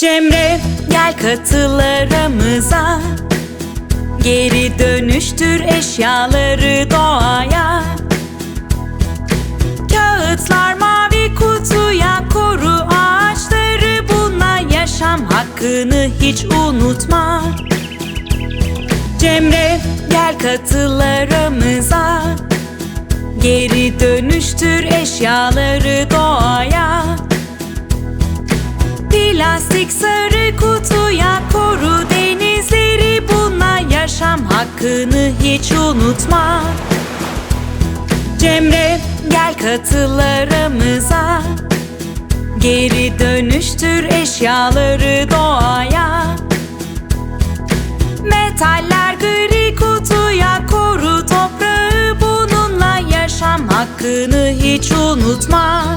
Cemre gel katıl aramıza Geri dönüştür eşyaları doğaya. Kağıtlar mavi kutuya koru ağaçları. Bununla yaşam hakkını hiç unutma. Cemre gel katıl aramıza Geri dönüştür eşyaları doğaya Plastik sarı kutuya koru denizleri Bununla yaşam hakkını hiç unutma. Cemre gel katıl aramıza Geri dönüştür eşyaları doğaya. Metaller gri kutuya koru toprağı Bununla yaşam hakkını hiç unutma